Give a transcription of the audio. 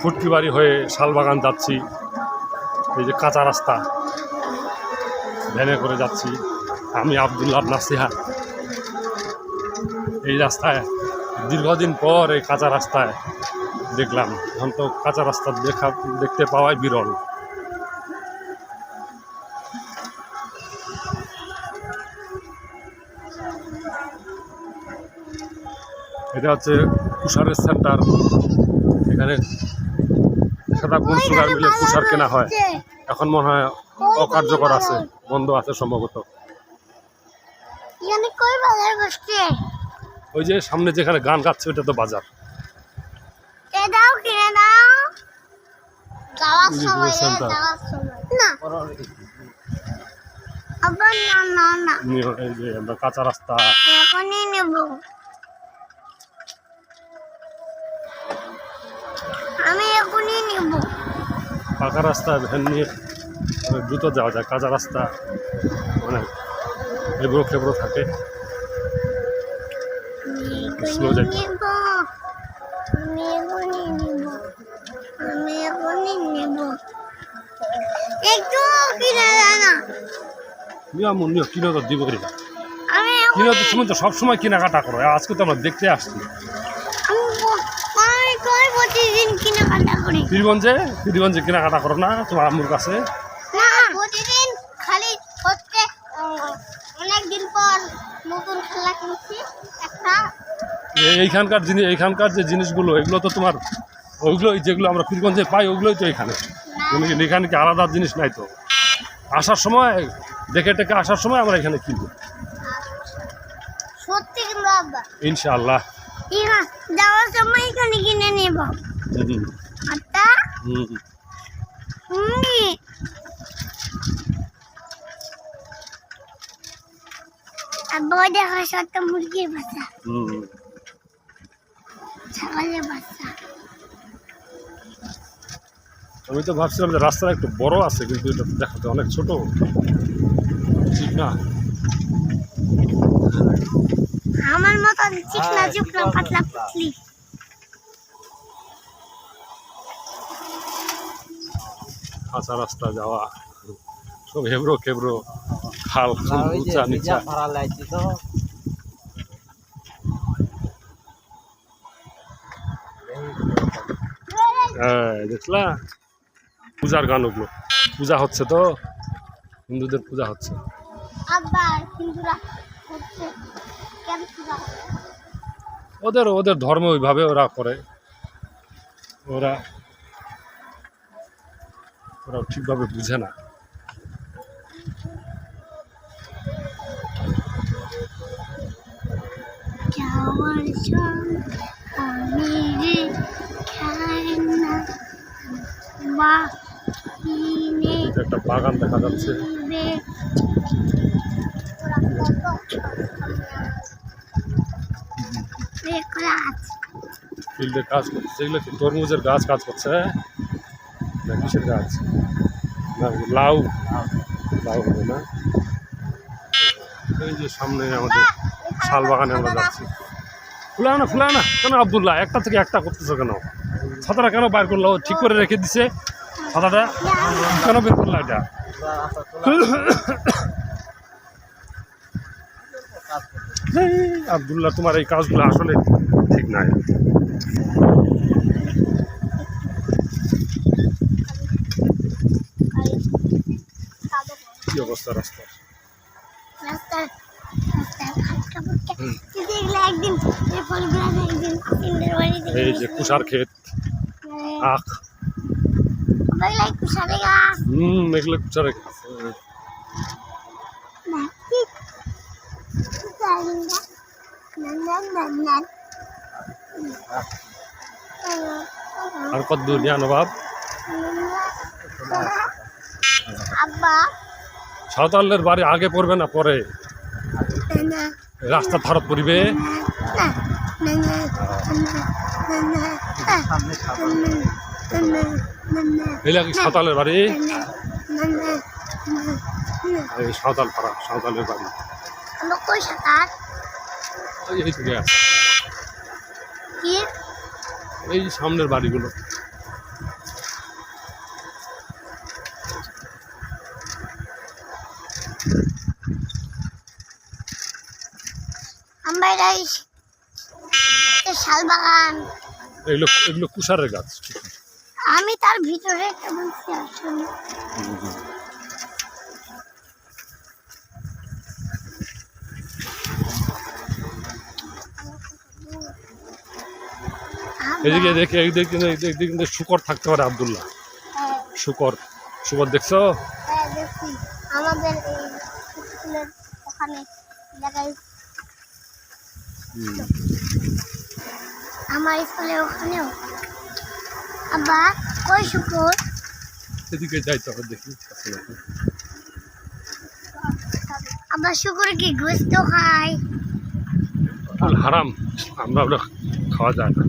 ফুটকি বাড়ি হয়ে শালবাগান যাচ্ছি, এই যে কাঁচা রাস্তা, ভ্যানে করে যাচ্ছি। আমি আবদুল্লাহ নাসিহা এই রাস্তায় দীর্ঘদিন পর এই কাঁচা রাস্তায় দেখলাম। এখন তো কাঁচা রাস্তা দেখা, দেখতে পাওয়াই বিরল। এটা হচ্ছে কুষারের সেন্টার। এখানে সাদা গুণ সুগার মিলে কুষার কেনা হয়। এখন মনে হয় অকার্যকর আছে বন্ধ আছে সম্ভবত। ওই যে সামনে যেখানে গান গাচ্ছে ওটা তো বাজার। কাঁচা রাস্তা। কিনে যাওয়ার এই যে সময় center। যাওয়ার সময় না আবার না না না নিয়ে- এই যে আমরা কাঁচা রাস্তা এখনই নেব আমি এখনই নেব। পাকা রাস্তা ভ্যান নিয়ে অনেক দ্রুত যাওয়া যায় কাঁচা রাস্তা অনেক এবড়ো খেবড়ো থাকে। নেব। একটু কিনে তো দিব তো তুমি তো সবসময় কেনাকাটা করো আজকে তো আমরা দেখতে আসছি। আমি কেনাকাটা করি। পীরগঞ্জে পীরগঞ্জে কেনাকাটা করো না তোমার আম্মুর কাছে। না প্রতিদিন খালি হচ্ছে অনেক দিন পর নতুন খেলা কিনছি একটা। এইখানকার জিনিস এইখানকার যে জিনিসগুলো এগুলো তো তোমার ওইগুলো যেগুলো আমরা পীরগঞ্জে পাই ওগুলোই তো এখানে। এখানে কি আলাদা জিনিস নাই তো? আসার সময় দেখে টেকে আসার সময় আমরা এখানে কিনবো। সত্যি কিনবো ইনশাআল্লাহ। যাওয়ার সময় এখানে কিনে নেব। ওই দেখো সত্য মুরগির বাচ্চা। হুম। ছাগলের বাচ্চা। আমি তো ভাবছিলাম যে রাস্তাটা একটু বড় আছে কিন্তু এটা দেখাতে অনেক ছোট। ঠিক না? আমার মতন চিকনা চুকনা পাতলা পাতলি। কাঁচা রাস্তা যাওয়া সব হেবড়ো খেবড়ো খাল খাল উঁচা নিচা। হ্যাঁ দেখলা? পূজার গান ওগুলো। পূজা হচ্ছে তো? হিন্দুদের পূজা হচ্ছে। আব্বা হিন্দুরা হচ্ছে। কেন পূজা করে? ওদের ওদের ধর্ম ওইভাবে ওরা করে। ওরা ওরা ঠিকভাবে বুঝে না। একটা বাগান দেখা যাচ্ছে। ফিল্ডে কাজ। করছে যেগুলো কি তরমুজের গাছ কাজ করছে হ্যাঁ? না কিসের গাছ লাউ। লাউ হবে না। এই যে সামনে আমাদের শাল বাগানে আমরা যাচ্ছি। ফুলা না ফুলা না কেন আবদুল্লাহ? একটা থেকে একটা করতেছো কেন? ছাতাটা কেন বাইর করল? ঠিক করে রেখে দিছে ছাতাটা। কেন বের করল এটা? আবদুল্লাহ, তোমার এই কাজগুলো আসলে ঠিক নাই। অবস্থা রাস্তা রাস্তার এই যে কুষার ক্ষেত আখ। হুম এগুলো জানি না না না আর কত দূর নিয়ে নবাব আব্বা। সাঁওতালের বাড়ি আগে পড়বে না পরে? রাস্তা ধারত পড়বে। সাঁওতালের বাড়ি। সাঁওতাল পাড়া সাঁওতালের বাড়ি। এই এই সামনের বাড়িগুলো। আমরা এগুলো আমি তার ভিতরে এদিকে দেখে এদিকে শুকর থাকতে পারে আবদুল্লাহ। হ্যাঁ। শুকর। শুকর দেখছ? আমাদের এই স্কুলের ওখানে জায়গায় আমার স্কুলের ওখানেও। আবার কই শুকুর। এদিকে যাইতে হবে দেখি আবার শুকুর কি গোস্ত খায়? হারাম আমরা ওটা খাওয়া যায় না।